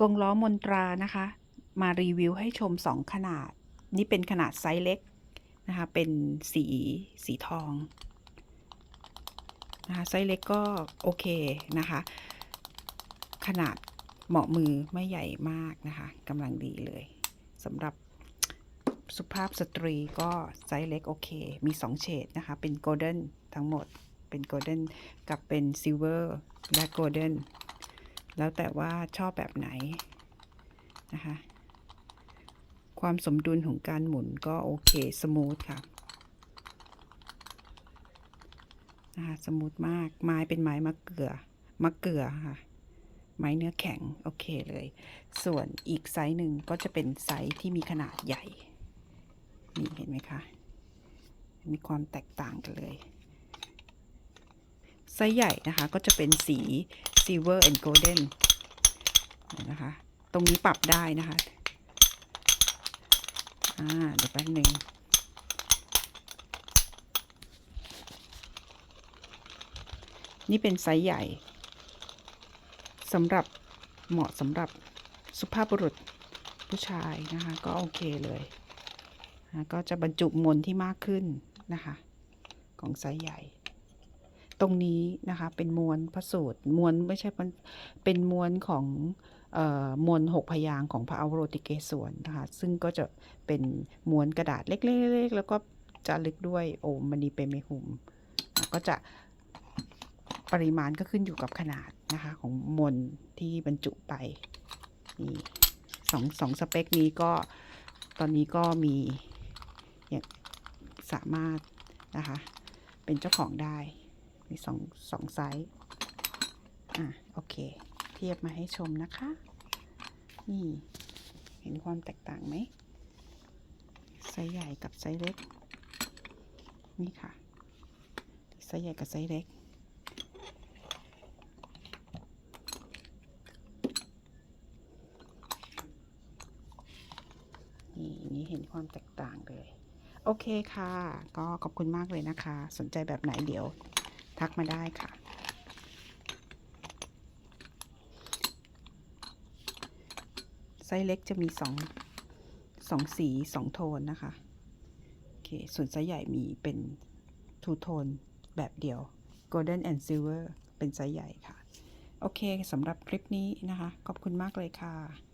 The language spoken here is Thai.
กงล้อมนตรานะคะ มารีวิวให้ชม 2 ขนาด นี่เป็นขนาดไซส์เล็กนะคะ เป็นสีสีทองนะคะไซส์เล็กก็โอเคนะคะ ขนาดเหมาะมือไม่ใหญ่มากนะคะกำลังดีเลยสำหรับสุภาพสตรีก็ไซส์เล็กโอเค มี 2 เฉดนะคะ เป็นโกลเด้นทั้งหมด เป็นโกลเด้นกับเป็นซิลเวอร์และโกลเด้น แล้วแต่ว่าชอบแบบไหนนะคะความสมดุลของการหมุนก็โอเค สมูทค่ะนะคะสมูทมากไม้เป็นไม้มะเกลือมะเกลือค่ะ ไม้เนื้อแข็ง โอเคเลย ส่วนอีกไซส์หนึ่งก็จะเป็นไซส์ที่มีขนาดใหญ่นี่เห็นไหมคะ มีความแตกต่างกันเลย ไซส์ใหญ่นะคะก็จะเป็นสี silver and golden นะคะ ตรงนี้ปรับได้นะคะ อ่า เดี๋ยวแป๊บหนึ่งนี่เป็นไซส์ใหญ่สำหรับเหมาะสำหรับสุภาพบุรุษผู้ชายนะคะ ก็โอเคเลยนะก็จะบรรจุมวลที่มากขึ้นนะคะ ของไซส์ใหญ่ ตรงนี้นะคะ เป็นมวลพระสูตรมวลไม่ใช่เป็นมวลของออมวลหกพยางของพระอวโรติเกศวนนะคะ ซึ่งก็จะเป็นมวลกระดาษเล็กๆแล้วก็จะลึกด้วยโอมมณีเปเมหุม ก็จะปริมาณก็ขึ้นอยู่กับขนาดนะคะ ของมวลที่บรรจุไปนี่สองสองสเปคนี้ก็ตอนนี้ก็มีสามารถนะคะ เป็นเจ้าของได้ มีสองสองไซส์อะโอเค เทียบมาให้ชมนะคะ นี่ เห็นความแตกต่างไหมไซส์ใหญ่กับไซส์เล็ก นี่ค่ะไซส์ใหญ่กับไซส์เล็กนี่นี่เห็นความแตกต่างเลย โอเคค่ะ ก็ขอบคุณมากเลยนะคะ สนใจแบบไหนเดี๋ยว ทักมาได้ค่ะ ไซส์เล็กจะมีสองสองสีสองโทนนะคะ โอเค ส่วนไซส์ใหญ่มีเป็นทูโทนแบบเดียว Golden and Silver เป็นไซส์ใหญ่ค่ะ โอเคสำหรับคลิปนี้นะคะ ขอบคุณมากเลยค่ะ